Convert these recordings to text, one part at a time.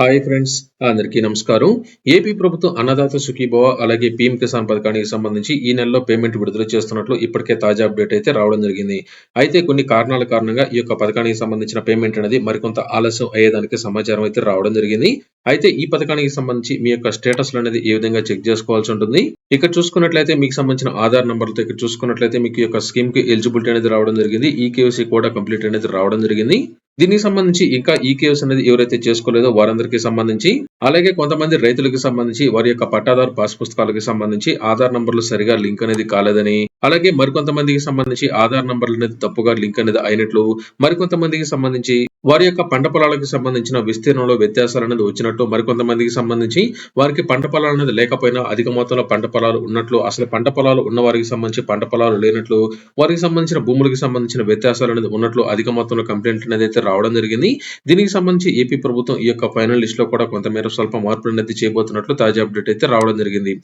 Hi friends అందరికీ నమస్కారం. AP ప్రభుత్వం అన్నదాత సుఖీభవ అలాగే పీఎం కిసాన్ పథకానికి సంబంధించి ఈ నెలలో పేమెంట్ విడుదల చేస్తున్నట్లు ఇప్పటికే తాజా అప్డేట్ అయితే రావడం జరిగింది. అయితే కొన్ని కారణాల కారణంగా ఈ యొక్క పథకానికి సంబంధించిన పేమెంట్ అనేది మరికొంత ఆలస్యం అయ్యేదానికి సమాచారం అయితే రావడం జరిగింది. అయితే ఈ పథకానికి సంబంధించి మీ యొక్క స్టేటస్ అనేది ఏ విధంగా చెక్ చేసుకోవాల్సి ఉంటుంది? ఇక్కడ చూసుకున్నట్లయితే మీకు సంబంధించిన ఆధార్ నంబర్లతో ఇక్కడ చూసుకున్నట్లయితే మీకు ఈ యొక్క స్కీమ్కి ఎలిజిబిలిటీ అనేది రావడం జరిగింది. ఈ కేవీసీ కూడా కంప్లీట్ అనేది రావడం జరిగింది. దీనికి సంబంధించి ఇంకా ఈ కేవ్స్ అనేది ఎవరైతే చేసుకోలేదో వారందరికీ సంబంధించి అలాగే కొంతమంది రైతులకు సంబంధించి వారి యొక్క పట్టాదారు పాస్ పుస్తకాలకు సంబంధించి ఆధార్ నంబర్లు సరిగా లింక్ అనేది కాలేదని అలాగే మరికొంతమందికి సంబంధించి ఆధార్ నంబర్లు అనేది తప్పుగా లింక్ అనేది అయినట్లు మరికొంతమందికి సంబంధించి వారి యొక్క పంట పొలాలకు సంబంధించిన విస్తీర్ణంలో వ్యత్యాసాలు అనేది వచ్చినట్టు మరికొంతమందికి సంబంధించి వారికి పంట పొలాలు అనేది లేకపోయినా అధిక మొత్తంలో పంట పొలాలు ఉన్నట్లు అసలు పంట పొలాలు ఉన్న వారికి సంబంధించి పంట పొలాలు లేనట్లు వారికి సంబంధించిన భూములకు సంబంధించిన వ్యత్యాసాలు అనేది ఉన్నట్లు అధిక మొత్తంలో కంప్లైంట్ అనేది అయితే రావడం జరిగింది. దీనికి సంబంధించి ఏపీ ప్రభుత్వం ఈ యొక్క ఫైనల్ లిస్ట్లో కూడా కొంతమేర స్వల్ప మార్పులు అనేది చేయబోతున్నట్లు తాజా అప్డేట్ అయితే రావడం జరిగింది.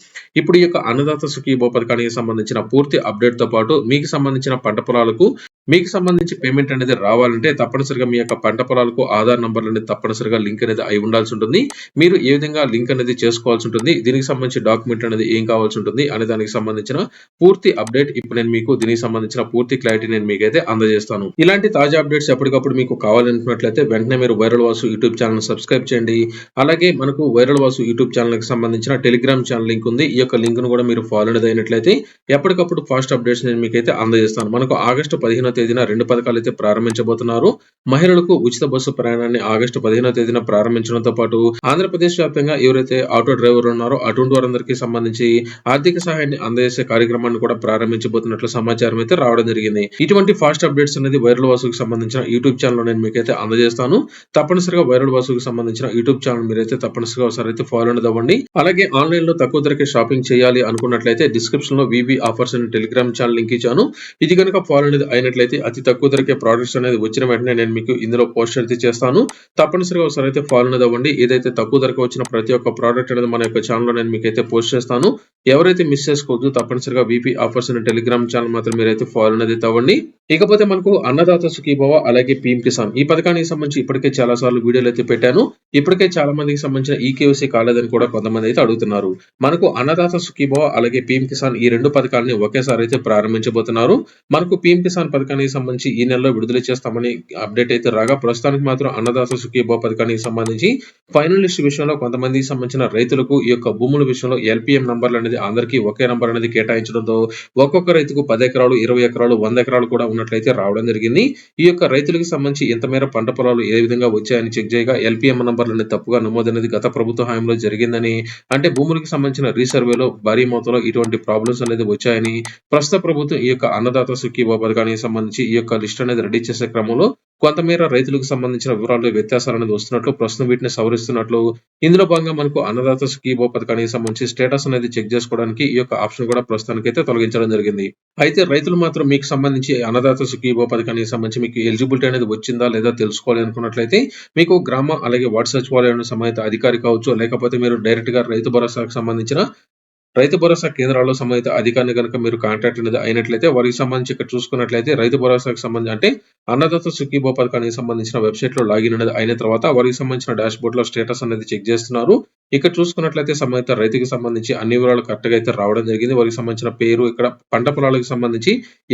ఇప్పుడు ఈ యొక్క అన్నదాత సుఖీభో పథకానికి సంబంధించిన పూర్తి అప్డేట్తో పాటు మీకు సంబంధించిన పంట పొలాలకు మీకు సంబంధించి పేమెంట్ అనేది రావాలంటే తప్పనిసరిగా మీ యొక్క పంట పొలాలకు ఆధార్ నంబర్లు అనేది తప్పనిసరిగా లింక్ అనేది అయి ఉండాల్సి ఉంటుంది. మీరు ఏ విధంగా లింక్ అనేది చేసుకోవాల్సి ఉంటుంది దీనికి సంబంధించి డాక్యుమెంట్ అనేది ఏం కావాల్సి ఉంటుంది అనే దానికి సంబంధించిన పూర్తి అప్డేట్ ఇప్పుడు నేను మీకు దీనికి సంబంధించిన పూర్తి క్లారిటీ నేను మీకైతే అందజేస్తాను. ఇలాంటి తాజా అప్డేట్స్ ఎప్పటికప్పుడు మీకు కావాలనుకున్నట్లయితే వెంటనే మీరు viral Vasu YouTube channel subscribe చేయండి. అలాగే మనకు వైరల్ వాసు యూట్యూబ్ ఛానల్కి సంబంధించిన టెలిగ్రామ్ ఛానల్ లింక్ ఉంది. ఈ యొక్క లింక్ను కూడా మీరు ఫాలో అనేది అయినట్లయితే ఎప్పటికప్పుడు ఫాస్ట్ అప్డేట్స్ నేను మీకైతే అందజేస్తాను. మనకు ఆగస్టు పదిహేను తేదీన రెండు పథకాలు అయితే ప్రారంభించబోతున్నారు. మహిళలకు ఉచిత బస్సు ప్రయాణాన్ని ఆగస్టు పదిహేనో తేదీన ప్రారంభించడంతో పాటు ఆంధ్రప్రదేశ్ వ్యాప్తంగా ఎవరైతే ఆటో డ్రైవర్ ఉన్నారో అటువంటి వారందరికీ సంబంధించి ఆర్థిక సహాయాన్ని అందజేసే కార్యక్రమాన్ని కూడా ప్రారంభించబోతున్నట్లు సమాచారం అయితే రావడం జరిగింది. ఇటువంటి ఫాస్ట్ అప్డేట్స్ అనేది వైరల్ వాసుకు సంబంధించిన యూట్యూబ్ ఛానల్ నేను మీకైతే అందజేస్తాను. తప్పనిసరిగా వైరల్ వాసుకు సంబంధించిన యూట్యూబ్ ఛానల్ మీరైతే తప్పనిసరిగా ఒకసారి అయితే ఫాలో అనేది అవ్వండి. అలాగే ఆన్లైన్లో తక్కువ ధరకే షాపింగ్ చేయాలి అనుకున్నట్లయితే డిస్క్రిప్షన్లో వివి ఆఫర్స్ అనే టెలిగ్రామ్ ఛానల్ లింక్ ఇచ్చాను. ఇది కనుక ఫాలో అనేది అయినట్లయితే అతి తక్కువ ధరకే ప్రోడక్ట్స్ అనేది వచ్చిన వెంటనే నేను మీకు ఇందులో పోస్ట్ అయితే చేస్తాను. తప్పనిసరిగా ఒకసారి అయితే ఫాలో అనేది అవ్వండి. ఏదైతే తక్కువ ధరకు వచ్చిన ప్రతి ఒక్క ప్రోడక్ట్ అనేది మన యొక్క ఛానల్లో నేను మీకు అయితే పోస్ట్ చేస్తాను. ఎవరైతే మిస్ చేసుకోవద్దు తప్పనిసరిగా విపి ఆఫర్స్ అనే టెలిగ్రామ్ ఛానల్ మాత్రం మీరైతే ఫాలో అనేది అవ్వండి. ఇకపోతే మనకు అన్నదాత సుఖీభవ అలాగే పీఎం కిసాన్ ఈ పథకానికి సంబంధించి ఇప్పటికే చాలా సార్లు వీడియోలు అయితే పెట్టాను. ఇప్పటికే చాలా మందికి సంబంధించిన ఈ కాలేదని కూడా కొంతమంది అయితే అడుగుతున్నారు. మనకు అన్నదాత సుఖీభవ అలాగే పీఎం కిసాన్ ఈ రెండు పథకాలని ఒకేసారి అయితే ప్రారంభించబోతున్నారు. మనకు పీఎం కిసాన్ పథకానికి సంబంధించి ఈ నెలలో విడుదల చేస్తామని అప్డేట్ అయితే రాగా ప్రస్తుతానికి మాత్రం అన్నదాత సుఖీభవ పథకానికి సంబంధించి ఫైనల్ లిస్ట్ విషయంలో కొంతమందికి సంబంధించిన రైతులకు ఈ యొక్క భూముల విషయంలో ఎల్పిఎం నంబర్లు అనేది అందరికీ ఒకే నంబర్ అనేది కేటాయించడంతో ఒక్కొక్క రైతుకు పది ఎకరాలు ఇరవై ఎకరాలు వంద ఎకరాలు కూడా ఉన్నట్లయితే రావడం జరిగింది. ఈ యొక్క రైతులకు సంబంధించి ఎంత మేర పంట పొలాలు ఏ విధంగా వచ్చాయని చెక్ చేయగా ఎల్పిఎం నంబర్లు అనేది తప్పుగా నమోదనేది గత ప్రభుత్వ హయాంలో జరిగిందని అంటే భూములకు సంబంధించిన రీసర్వేలో భారీ మొత్తంలో ఇటువంటి ప్రాబ్లమ్స్ అనేది వచ్చాయని ప్రస్తుత ప్రభుత్వం ఈ యొక్క అన్నదాత సుఖీ పథకానికి సంబంధించి ఈ యొక్క లిస్ట్ అనేది రెడీ చేసే క్రమంలో కొంతమేర రైతులకు సంబంధించిన వివరాలు వ్యత్యాసాలు అనేది వస్తున్నట్లు ప్రస్తుతం వీటిని సవరిస్తున్నట్లు ఇందులో భాగంగా మనకు అన్నదాత స్కీబో పథకానికి సంబంధించి స్టేటస్ అనేది చెక్ చేసుకోవడానికి ఈ యొక్క ఆప్షన్ కూడా ప్రస్తుతానికి అయితే తొలగించడం జరిగింది. అయితే రైతులు మాత్రం మీకు సంబంధించి అన్నదాత స్కీబో పథకానికి సంబంధించి మీకు ఎలిజిబిలిటీ అనేది వచ్చిందా లేదా తెలుసుకోవాలి అనుకున్నట్లయితే మీకు గ్రామ అలాగే వార్డు సచివాలయం సంబంధిత అధికారి కావచ్చు లేకపోతే మీరు డైరెక్ట్గా రైతు భరోసాకు సంబంధించిన రైతు భరోసా కేంద్రాల్లో సంబంధిత అధికారిని కనుక మీరు కాంటాక్ట్ అనేది అయినట్లయితే వారికి సంబంధించి ఇక్కడ చూసుకున్నట్లయితే రైతు భరోసాకు సంబంధించి అంటే అన్నదాత సుఖీభో పథకానికి సంబంధించిన వెబ్సైట్లో లాగిన్ అనేది అయిన తర్వాత వారికి సంబంధించిన డాష్ బోర్డ్లో స్టేటస్ అనేది చెక్ చేస్తున్నారు. ఇక్కడ చూసుకున్నట్లయితే సంబంధిత రైతుకి సంబంధించి అన్ని వివరాలు కరెక్ట్గా అయితే రావడం జరిగింది. వారికి సంబంధించిన పేరు ఇక్కడ పంట పొలాలకు సంబంధించి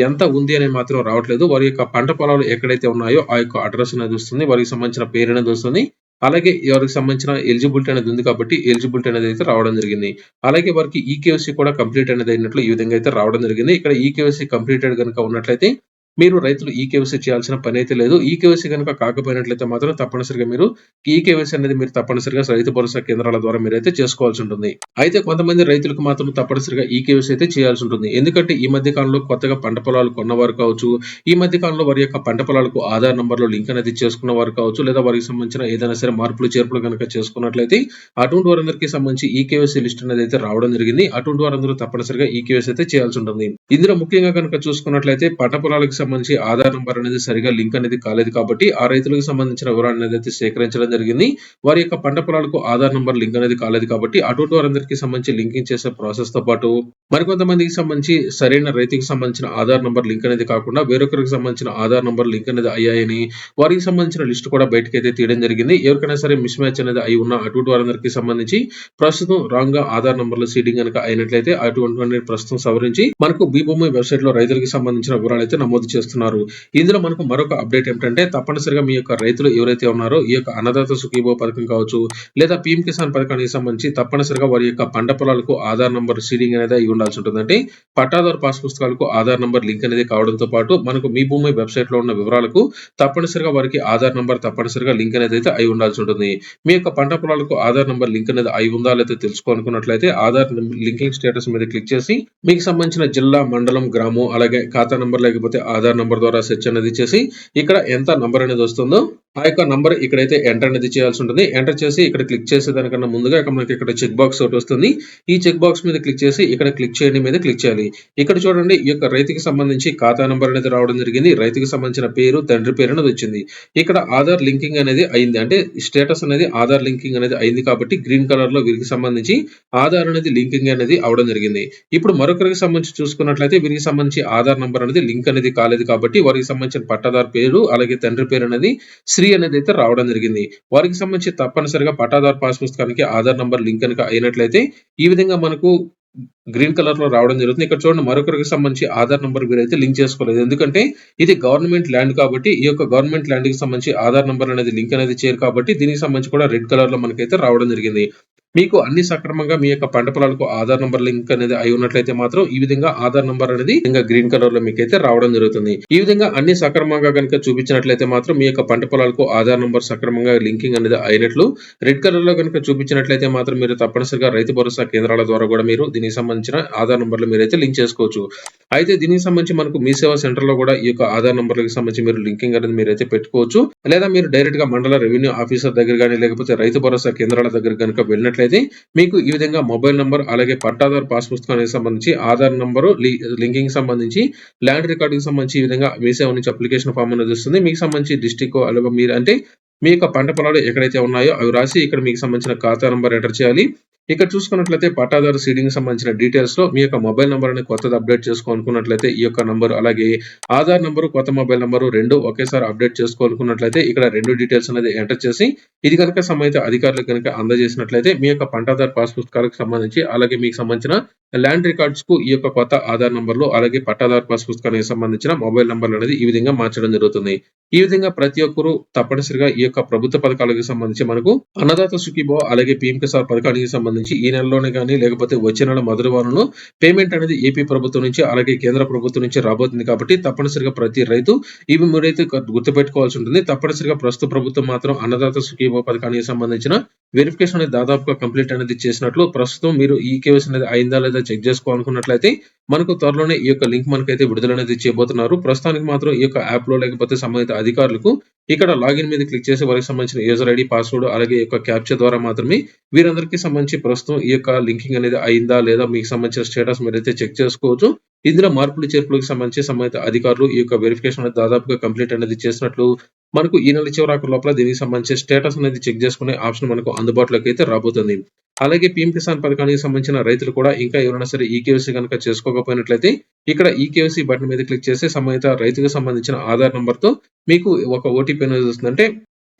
ఎంత ఉంది అనేది మాత్రం రావట్లేదు. వారి యొక్క పంట పొలాలు ఎక్కడైతే ఉన్నాయో ఆ యొక్క అడ్రస్ అనేది వస్తుంది. వారికి సంబంధించిన పేరు అనేది వస్తుంది. అలాగే ఎవరికి సంబంధించిన ఎలిజిబిలిటీ అనేది ఉంది కాబట్టి ఎలిజిబిలిటీ అనేది అయితే రావడం జరిగింది. అలాగే వారికి ఈకేఎస్సీ కూడా కంప్లీట్ అనేది అయినట్లు ఈ విధంగా అయితే రావడం జరిగింది. ఇక్కడ ఈకేఎస్సీ కంప్లీటెడ్ కనుక ఉన్నట్లయితే మీరు రైతులు ఈ కేవైసీ చేయాల్సిన పని అయితే లేదు. ఈ కేవైసీ కనుక కాకపోయినట్లయితే మాత్రం తప్పనిసరిగా మీరు ఈ కేవైసీ అనేది మీరు తప్పనిసరిగా రైతు భరోసా కేంద్రాల ద్వారా మీరైతే చేసుకోవాల్సి ఉంటుంది. అయితే కొంతమంది రైతులకు మాత్రం తప్పనిసరిగా ఈ కేవైసీ అయితే చేయాల్సి ఉంటుంది. ఎందుకంటే ఈ మధ్య కాలంలో కొత్తగా పంట పొలాలు కొన్నవారు కావచ్చు ఈ మధ్య కాలంలో వారి యొక్క పంట పొలాలకు ఆధార్ నంబర్లో లింక్ అనేది చేసుకున్న వారు కావచ్చు లేదా వారికి సంబంధించిన ఏదైనా సరే మార్పులు చేర్పులు కనుక చేసుకున్నట్లయితే అటువంటి వారందరికీ సంబంధించి ఈ కేవైసీ లిస్ట్ అనేది అయితే రావడం జరిగింది. అటువంటి వారందరూ తప్పనిసరిగా ఈ కేవైసీ అయితే చేయాల్సి ఉంటుంది. ఇందులో ముఖ్యంగా కనుక చూసుకున్నట్లయితే పంట పొలాలకు సంబంధించి ఆధార్ నంబర్ అనేది సరిగా లింక్ అనేది కాలేదు కాబట్టి ఆ రైతులకు సంబంధించిన వివరాలు అనేది అయితే సేకరించడం జరిగింది. వారి యొక్క పంట పొలాలకు ఆధార్ నంబర్ లింక్ అనేది కాలేదు కాబట్టి అటువంటి వారందరికీ సంబంధించి లింకింగ్ చేసే ప్రాసెస్తో పాటు మరికొంతమందికి సంబంధించి సరైన రైతుకి సంబంధించిన ఆధార్ నంబర్ లింక్ అనేది కాకుండా వేరొకరికి సంబంధించిన ఆధార్ నంబర్ లింక్ అనేది అయ్యాయని వారికి సంబంధించిన లిస్ట్ కూడా బయటకు అయితే తీయడం జరిగింది. ఎవరికైనా సరే మిస్ మ్యాచ్ అనేది అయి ఉన్న అటువంటి వారందరికీ సంబంధించి ప్రస్తుతం రాంగ్గా ఆధార్ నంబర్ల సీడింగ్ కనుక అయినట్లయితే అటువంటి ప్రస్తుతం సవరించి మనకు బీభూమి వెబ్సైట్లో రైతులకు సంబంధించిన వివరాలు అయితే నమోదు చేస్తున్నారు. ఇందులో మనకు మరొక అప్డేట్ ఏమిటంటే తప్పనిసరిగా మీ యొక్క రైతులు ఎవరైతే ఉన్నారో ఈ యొక్క అన్నదాత సుఖీభో పథకం కావచ్చు లేదా పీఎం కిసాన్ పథకానికి సంబంధించి తప్పనిసరిగా వారి యొక్క పంట పొలాలకు ఆధార్ నంబర్ సీడింగ్ అనేది అయి ఉండాల్సి ఉంటుందంటే పట్టాదారు పాస్ పుస్తకాలకు ఆధార్ నంబర్ లింక్ అనేది కావడంతో పాటు మనకు మీ భూమి వెబ్సైట్లో ఉన్న వివరాలకు తప్పనిసరిగా వారికి ఆధార్ నంబర్ తప్పనిసరిగా లింక్ అనేది అయితే అయి ఉండాల్సి ఉంటుంది. మీ యొక్క పంట పొలాలకు ఆధార్ నంబర్ లింక్ అనేది అయి ఉందా లేదా తెలుసుకోనుకున్నట్లయితే ఆధార్ లింకింగ్ స్టేటస్ మీద క్లిక్ చేసి మీకు సంబంధించిన జిల్లా మండలం గ్రామం అలాగే ఖాతా నంబర్ లేకపోతే ఆధార్ నెంబర్ ద్వారా సెర్చ్ అనేది చేసి ఇక్కడ ఎంత నెంబర్ అనేది వస్తుందో ఆ యొక్క నంబర్ ఇక్కడైతే ఎంటర్ అనేది చేయాల్సి ఉంటుంది. ఎంటర్ చేసి ఇక్కడ క్లిక్ చేసే దానికన్నా ముందుగా ఇక్కడ మనకి ఇక్కడ చెక్ బాక్స్ ఒకటి వస్తుంది. ఈ చెక్ బాక్స్ మీద క్లిక్ చేసి ఇక్కడ క్లిక్ చేయండి మీద క్లిక్ చేయాలి. ఇక్కడ చూడండి ఈ యొక్క రైతుకి సంబంధించి ఖాతా నంబర్ అనేది రావడం జరిగింది. రైతుకి సంబంధించిన పేరు తండ్రి పేరు అనేది వచ్చింది. ఇక్కడ ఆధార్ లింకింగ్ అనేది అయింది. అంటే స్టేటస్ అనేది ఆధార్ లింకింగ్ అనేది అయింది కాబట్టి గ్రీన్ కలర్లో వీరికి సంబంధించి ఆధార్ అనేది లింకింగ్ అనేది అవడం జరిగింది. ఇప్పుడు మరొకరికి సంబంధించి చూసుకున్నట్లయితే వీరికి సంబంధించి ఆధార్ నంబర్ అనేది లింక్ అనేది కాలేదు కాబట్టి వారికి సంబంధించిన పట్టాదారు పేరు అలాగే తండ్రి పేరు అనేది త్రీ అనేది అయితే రావడం జరిగింది. వారికి సంబంధించి తప్పనిసరిగా పట్టాదారు పాస్ పుస్తకానికి ఆధార్ నంబర్ లింక్ కనుక అయినట్లయితే ఈ విధంగా మనకు గ్రీన్ కలర్లో రావడం జరుగుతుంది. ఇక్కడ చూడండి మరొకరికి సంబంధించి ఆధార్ నంబర్ అయితే లింక్ చేసుకోలేదు. ఎందుకంటే ఇది గవర్నమెంట్ ల్యాండ్ కాబట్టి ఈ యొక్క గవర్నమెంట్ ల్యాండ్కి సంబంధించి ఆధార్ నంబర్ అనేది లింక్ అనేది చేయరు కాబట్టి దీనికి సంబంధించి కూడా రెడ్ కలర్లో మనకైతే రావడం జరిగింది. మీకు అన్ని సక్రమంగా మీ యొక్క పంట పొలాలకు ఆధార్ నంబర్ లింక్ అనేది అయి ఉన్నట్లయితే మాత్రం ఈ విధంగా ఆధార్ నంబర్ అనేది ఇంకా గ్రీన్ కలర్లో మీకైతే రావడం జరుగుతుంది. ఈ విధంగా అన్ని సక్రమంగా కనుక చూపించినట్లయితే మాత్రం మీ యొక్క పంట పొలాలకు ఆధార్ నంబర్ సక్రమంగా లింకింగ్ అనేది అయినట్లు రెడ్ కలర్లో కనుక చూపించినట్లయితే మాత్రం మీరు తప్పనిసరిగా రైతు భరోసా కేంద్రాల ద్వారా కూడా మీరు దీనికి సంబంధించిన ఆధార్ నంబర్లు మీరైతే లింక్ చేసుకోవచ్చు. అయితే దీనికి సంబంధించి మనకు మీ సేవా సెంటర్లో కూడా ఈ యొక్క ఆధార్ నంబర్లకు సంబంధించి మీరు లింకింగ్ అనేది మీరైతే పెట్టుకోవచ్చు. లేదా మీరు డైరెక్ట్గా మండల రెవెన్యూ ఆఫీసర్ దగ్గర కానీ లేకపోతే రైతు భరోసా కేంద్రాల దగ్గర కనుక వెళ్ళినట్లయితే మీకు ఈ విధంగా మొబైల్ నంబర్ అలాగే పట్టాదారు పాస్ పుస్తకానికి సంబంధించి ఆధార్ నంబరు లింకింగ్ సంబంధించి ల్యాండ్ రికార్డుకి సంబంధించి ఈ విధంగా మీ సేవ నుంచి అప్లికేషన్ ఫామ్ అనేది వస్తుంది. మీకు సంబంధించి డిస్టిక్ అలాగే మీరు అంటే మీ యొక్క పంట పొలాలు ఎక్కడైతే ఉన్నాయో అవి రాసి ఇక్కడ మీకు సంబంధించిన ఖాతా నంబర్ ఎంటర్ చేయాలి. ఇక్కడ చూసుకున్నట్లయితే పట్టాదారు సీడింగ్ సంబంధించిన డీటెయిల్స్లో మీ యొక్క మొబైల్ నంబర్ అనేది కొత్తది అప్డేట్ చేసుకోవాలనుకున్నట్లయితే ఈ యొక్క నంబర్ అలాగే ఆధార్ నంబరు కొత్త మొబైల్ నంబరు రెండు ఒకేసారి అప్డేట్ చేసుకోవాలనుకున్నట్లయితే ఇక్కడ రెండు డీటెయిల్స్ అనేది ఎంటర్ చేసి ఇది కనుక సంబంధిత అధికారులకు కనుక అందజేసినట్లయితే మీ యొక్క పంటాదార్ పాస్ పుస్తకాలకు సంబంధించి అలాగే మీకు సంబంధించిన ల్యాండ్ రికార్డ్స్కు ఈ యొక్క కొత్త ఆధార్ నంబర్లు అలాగే పట్టాదారు పాస్ పుస్తకానికి సంబంధించిన మొబైల్ నంబర్లు అనేది ఈ విధంగా మార్చడం జరుగుతుంది. ఈ విధంగా ప్రతి ఒక్కరు తప్పనిసరిగా ఈ యొక్క ప్రభుత్వ పథకాలకు సంబంధించి మనకు అన్నదాత సుఖీబో అలాగే పీఎం కిసాన్ పథకానికి సంబంధించి ఈ నెలలోనే కానీ లేకపోతే వచ్చే నెల మొదటి వారంలో పేమెంట్ అనేది ఏపీ ప్రభుత్వం నుంచి అలాగే కేంద్ర ప్రభుత్వం నుంచి రాబోతుంది కాబట్టి తప్పనిసరిగా ప్రతి రైతు ఇవి మీరైతే గుర్తుపెట్టుకోవాల్సి ఉంటుంది. తప్పనిసరిగా ప్రస్తుత ప్రభుత్వం మాత్రం అన్నదాత సుఖీబో పథకానికి సంబంధించిన వెరిఫికేషన్ అనేది దాదాపుగా కంప్లీట్ అనేది చేసినట్లు ప్రస్తుతం మీరు ఈ కేవైసీ అనేది అయిందా లేదా చెక్ చేసుకోవాలనుకున్నట్లయితే మనకు త్వరలోనే ఈ యొక్క లింక్ మనకైతే విడుదల అనేది చేయబోతున్నారు. ప్రస్తుతానికి మాత్రం ఈ యొక్క యాప్లో లేకపోతే సంబంధిత అధికారులకు ఇక్కడ లాగిన్ మీద క్లిక్ చేసి వారికి సంబంధించిన యూజర్ ఐడి పాస్వర్డ్ అలాగే యొక్క క్యాప్చర్ ద్వారా మాత్రమే వీరందరికీ సంబంధించి ప్రస్తుతం ఈ యొక్క లింకింగ్ అనేది అయిందా లేదా మీకు సంబంధించిన స్టేటస్ మీరైతే చెక్ చేసుకోవచ్చు. ఇందులో మార్పులు చేర్పులకు సంబంధించి సంబంధిత అధికారులు ఈ యొక్క వెరిఫికేషన్ అనేది దాదాపుగా కంప్లీట్ అనేది చేసినట్లు మనకు ఈ నెల చివరాకు లోపల దీనికి సంబంధించి స్టేటస్ అనేది చెక్ చేసుకునే ఆప్షన్ మనకు అందుబాటులోకి అయితే రాబోతుంది. అలాగే పీఎం కిసాన్ పథకానికి సంబంధించిన రైతులు కూడా ఇంకా ఎవరైనా సరే ఈ కేవైసీ కనుక చేసుకోకపోయినట్లయితే ఇక్కడ ఈ కేవైసీ బటన్ మీద క్లిక్ చేసి సంబంధిత రైతుకు సంబంధించిన ఆధార్ నంబర్తో మీకు ఒక ఓటీపీ అనేది వస్తుందంటే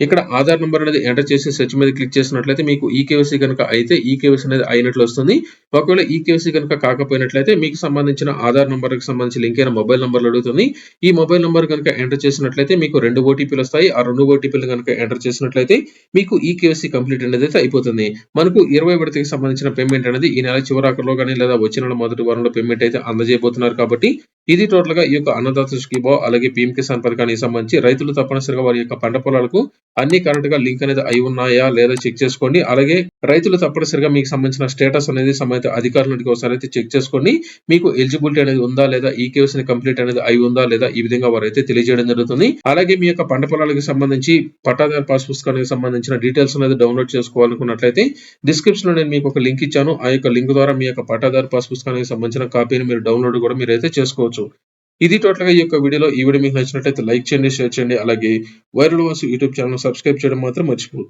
ఇక్కడ ఆధార్ నెంబర్ అనేది ఎంటర్ చేసి సెర్చ్ మీద క్లిక్ చేసినట్లయితే మీకు ఈ కేవైసీ కనుక అయితే ఈ కేవైసీ అనేది అయినట్లు వస్తుంది. ఒకవేళ ఈ కేవైసీ కనుక కాకపోయినట్లయితే మీకు సంబంధించిన ఆధార్ నెంబర్కి సంబంధించి లింక్ అయిన మొబైల్ నెంబర్లు అడుగుతుంది. ఈ మొబైల్ నెంబర్ కనుక ఎంటర్ చేసినట్లయితే మీకు రెండు ఓటీపీలు వస్తాయి. ఆ రెండు ఓటీపీలు కనుక ఎంటర్ చేసినట్లయితే మీకు ఈ కేవైసీ కంప్లీట్ అనేది అయితే అయిపోతుంది. మనకు ఇరవై విడతకి సంబంధించిన పేమెంట్ అనేది ఈ నెల చివరాకర్లో కానీ లేదా వచ్చిన నెల మొదటి వారంలో పేమెంట్ అయితే అందజేయబోతున్నారు కాబట్టి ఇది టోటల్గా ఈ యొక్క అన్నదాత స్కీబో అలాగే పీఎం కిసాన్ పథకానికి సంబంధించి రైతులు తప్పనిసరిగా వారి యొక్క పంట పొలాలకు అన్ని కరెక్ట్గా లింక్ అనేది అయి ఉన్నాయా లేదా చెక్ చేసుకోండి అలాగే రైతులు తప్పనిసరిగా మీకు సంబంధించిన స్టేటస్ అనేది సంబంధిత అధికారులకి ఒకసారి అయితే చెక్ చేసుకోండి మీకు ఎలిజిబిలిటీ అనేది ఉందా లేదా ఈ కేసు కంప్లీట్ అనేది అయి ఉందా లేదా ఈ విధంగా వారు అయితే తెలియజేయడం జరుగుతుంది. అలాగే మీ యొక్క పంట పొలాలకు సంబంధించి పట్టాదారు పాస్ పుస్తకానికి సంబంధించిన డీటెయిల్స్ అనేది డౌన్లోడ్ చేసుకోవాలనుకున్నట్లయితే డిస్క్రిప్షన్లో నేను మీకు ఒక లింక్ ఇచ్చాను. ఆ యొక్క లింక్ ద్వారా మీ యొక్క పట్టాదారు పాస్ పుస్తకానికి సంబంధించిన కాపీని మీరు డౌన్లోడ్ కూడా మీరు అయితే చేసుకోవచ్చు. ఇది టోటల్‌గా ఈ యొక్క వీడియోలో. ఈ వీడియో మీకు నచ్చినట్లయితే లైక్ చేయండి, షేర్ చేయండి. అలాగే viral Vasu YouTube channel subscribe చేయడం మాత్రం మర్చిపోదు